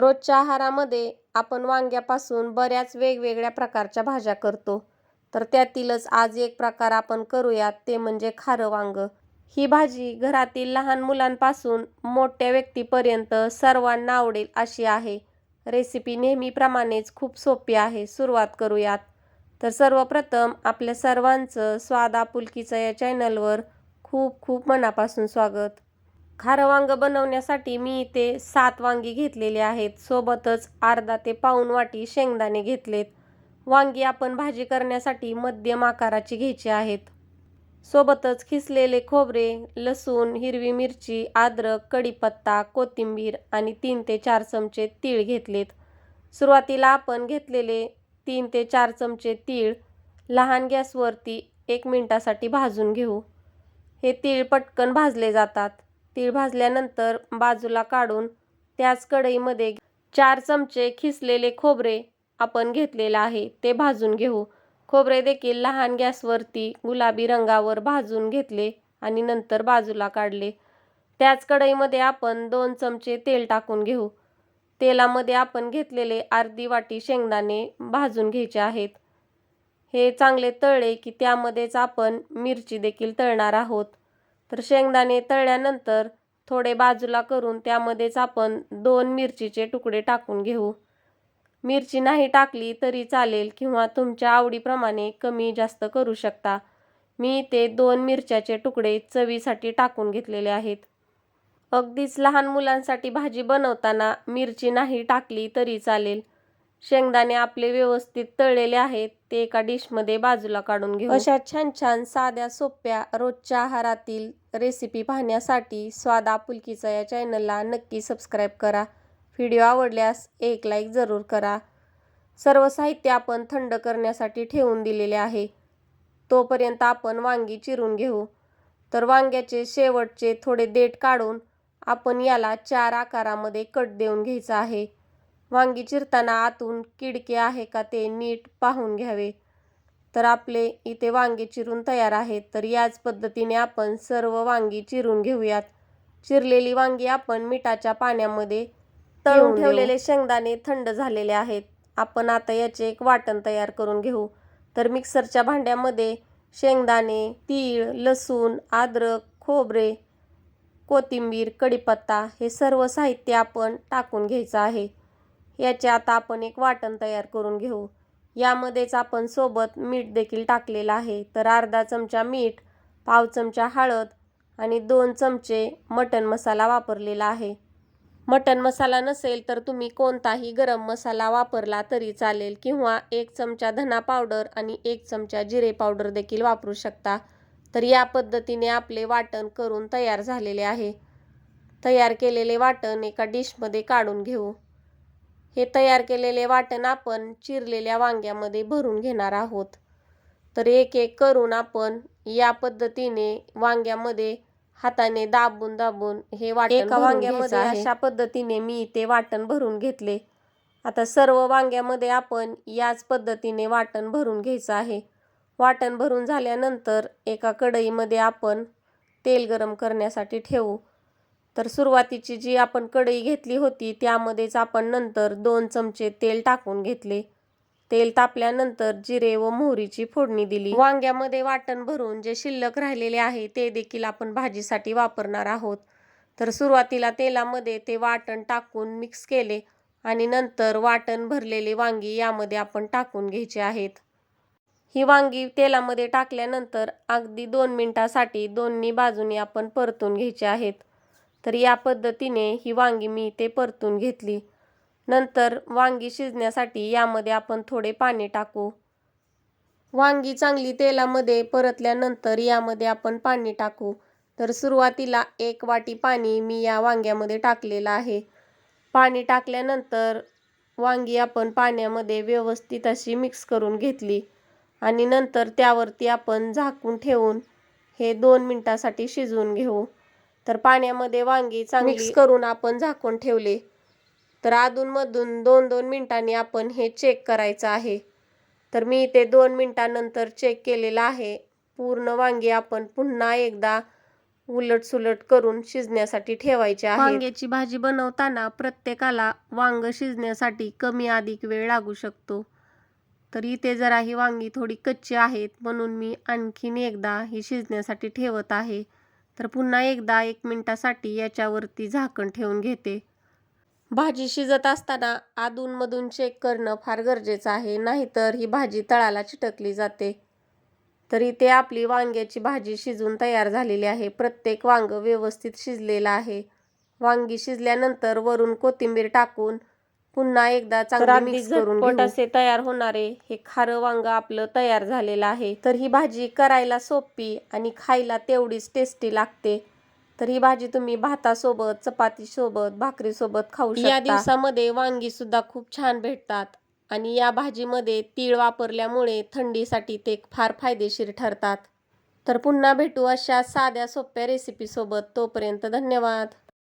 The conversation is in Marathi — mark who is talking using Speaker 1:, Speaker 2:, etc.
Speaker 1: रोजच्या आहारामध्ये आपण वांग्यापासून बऱ्याच वेगवेगळ्या प्रकारच्या भाज्या करतो. तर त्यातीलच आज एक प्रकार आपण करूयात ते म्हणजे खारं वांगं. ही भाजी घरातील लहान मुलांपासून मोठ्या व्यक्तीपर्यंत सर्वांना आवडेल अशी आहे. रेसिपी नेहमीप्रमाणेच खूप सोपी आहे सुरुवात करूयात. तर सर्वप्रथम आपल्या सर्वांचं स्वाद आपुलकीचं या चॅनलवर खूप खूप मनापासून स्वागत. खारं वांगं बनवण्यासाठी मी इथे सात वांगी घेतलेली आहेत. सोबतच अर्धा ते पाऊण वाटी शेंगदाणे घेतलेत. वांगी आपण भाजी करण्यासाठी मध्यम आकाराची घ्यायची आहेत. सोबतच खिसलेले खोबरे लसूण हिरवी मिरची अद्रक कढीपत्ता कोथिंबीर आणि तीन ते चार चमचे तीळ घेतलेत. सुरुवातीला आपण घेतलेले तीन ते चार चमचे तीळ लहान गॅसवरती एक मिनटासाठी भाजून घेऊ. हे तीळ पटकन भाजले जातात. तीळ भाजल्यानंतर बाजूला काढून त्याच कढईमध्ये चार चमचे खिसलेले खोबरे आपण घेतलेलं आहे ते भाजून घेऊ. खोबरे देखील लहान गॅसवरती गुलाबी रंगावर भाजून घेतले आणि नंतर बाजूला काढले. त्याच कढईमध्ये आपण दोन चमचे तेल टाकून घेऊ. तेलामध्ये आपण घेतलेले अर्धी वाटी शेंगदाणे भाजून घ्यायचे आहेत. हे चांगले तळले की त्यामध्येच आपण मिरची देखील तळणार आहोत. तर शेंगदाणे तळल्यानंतर थोडे बाजूला करून त्यामध्येच आपण दोन मिरचीचे तुकडे टाकून घेऊ. मिरची नाही टाकली तरी चालेल किंवा तुमच्या आवडीप्रमाणे कमी जास्त करू शकता. मी ते दोन मिरच्याचे तुकडे चवीसाठी टाकून घेतलेले आहेत. अगदीच लहान मुलांसाठी भाजी बनवताना मिरची नाही टाकली तरी चालेल. शेंगदाणे आपले व्यवस्थित तळलेले आहेत ते एका डिशमध्ये बाजूला काढून घेऊ. अशा छान छान साध्या सोप्या रोजच्या आहारातील रेसिपी पाहण्यासाठी स्वाद आपुलकीचा या चॅनलला नक्की सबस्क्राईब करा. व्हिडिओ आवडल्यास एक लाईक जरूर करा. सर्व साहित्य आपण थंड करण्यासाठी ठेवून दिलेले आहे. तोपर्यंत आपण वांगी चिरून घेऊ. तर वांग्याचे शेवटचे थोडे देठ काढून आपण याला चार आकारामध्ये कट देऊन घ्यायचा आहे. वांगी चिरताना आतून किडके आहे का ते नीट पाहून घ्यावे. तर आपले इथे वांगे चिरून तयार आहेत. तर याच पद्धतीने आपण सर्व वांगी चिरून घेऊयात. चिरलेली वांगी आपण मिठाच्या पाण्यामध्ये तळून ठेवलेले शेंगदाणे थंड झालेले आहेत. आपण आता याचे एक वाटण तयार करून घेऊ. तर मिक्सरच्या भांड्यामध्ये शेंगदाणे तीळ लसूण अद्रक खोबरे कोथिंबीर कढीपत्ता हे सर्व साहित्य आपण टाकून घ्यायचं आहे. याचे आता आपण एक वाटण तयार करून घेऊ. यामध्येच आपण सोबत मीठ देखील टाकलेलं आहे. तर अर्धा चमचा मीठ पाव चमचा हळद आणि दोन चमचे मटण मसाला वापरलेला आहे. मटण मसाला नसेल तर तुम्ही कोणताही गरम मसाला वापरला तरी चालेल किंवा एक चमचा धना पावडर आणि एक चमचा जिरे पावडर देखील वापरू शकता. तर या पद्धतीने आपले वाटण करून तयार झालेले आहे. तयार केलेले वाटण एका डिशमध्ये काढून घेऊ. हे तयार केलेले वाटण आपण चिरलेल्या वांग्यामध्ये भरून घेणार आहोत. तर एक एक करून आपण या पद्धतीने वांग्यामध्ये हाताने दाबून दाबून हे वाटण एका वांग्यामध्ये अशा पद्धतीने मी ते वाटण भरून घेतले. आता सर्व वांग्यामध्ये आपण याच पद्धतीने वाटण भरून घ्यायचं आहे. वाटण भरून झाल्यानंतर एका कढईमध्ये आपण तेल गरम करण्यासाठी ठेवू. तर सुरुवातीची जी आपण कढई घेतली होती त्यामध्येच आपण नंतर दोन चमचे तेल टाकून घेतले. तेल तापल्यानंतर जिरे व मोहरीची फोडणी दिली. वांग्यामध्ये वाटण भरून जे शिल्लक राहिलेले आहे ते देखील आपण भाजीसाठी वापरणार आहोत. तर सुरुवातीला तेलामध्ये ते वाटण टाकून मिक्स केले आणि नंतर वाटण भरलेले वांगी यामध्ये आपण टाकून घ्यायचे आहेत. ही वांगी तेलामध्ये टाकल्यानंतर अगदी दोन मिनटासाठी दोन्ही बाजूनी आपण परतून घ्यायचे आहेत. तर या पद्धतीने ही वांगी मी ते परतून घेतली. नंतर वांगी शिजण्यासाठी यामध्ये आपण थोडे पाणी टाकू. वांगी चांगली तेलामध्ये परतल्यानंतर यामध्ये आपण पाणी टाकू. तर सुरुवातीला एक वाटी पाणी मी या वांग्यामध्ये टाकलेलं आहे. पाणी टाकल्यानंतर वांगी आपण पाण्यामध्ये व्यवस्थित अशी मिक्स करून घेतली आणि नंतर त्यावरती आपण झाकून ठेवून हे दोन मिनटासाठी शिजवून घेऊ. तर पाण्यामध्ये वांगी चांगली मिक्स करून आपण झाकून ठेवले. तर अधूनमधून दोन दोन मिनटांनी आपण हे चेक करायचं आहे. तर मी ते दोन मिनटानंतर चेक केलेलं आहे. पूर्ण वांगी आपण पुन्हा एकदा उलट सुलट करून शिजण्यासाठी ठेवायचे आहे वांग्याची भाजी बनवताना प्रत्येकाला वांग शिजण्यासाठी कमी अधिक वेळ लागू शकतो. तर इथे जरा ही वांगी थोडी कच्ची आहेत म्हणून मी आणखीन एकदा ही शिजण्यासाठी ठेवत आहे. तर पुन्हा एकदा एक मिनिटासाठी याच्यावरती झाकण ठेवून घेते. भाजी शिजत असताना अधूनमधून चेक करणं फार गरजेचं आहे नाहीतर ही भाजी तळाला चिटकली जाते. तर इथे आपली वांग्याची भाजी शिजून तयार झालेली आहे. प्रत्येक वांग व्यवस्थित शिजलेलं आहे. वांगी शिजल्यानंतर वरून कोथिंबीर टाकून पुन्हा एकदा चांगली मिक्स करून. असे तयार होणारे हे खारं वांग आपलं तयार झालेलं आहे. तर ही भाजी करायला सोपी आणि खायला तेवढीच टेस्टी लागते. तर ही भाजी तुम्ही भातासोबत चपातीसोबत भाकरीसोबत खाऊ शकता. या दिवसामध्ये वांगी सुद्धा खूप छान भेटतात आणि या भाजीमध्ये तीळ वापरल्यामुळे थंडीसाठी ते फार फायदेशीर ठरतात. तर पुन्हा भेटू अशा साध्या सोप्या रेसिपीसोबत तोपर्यंत धन्यवाद.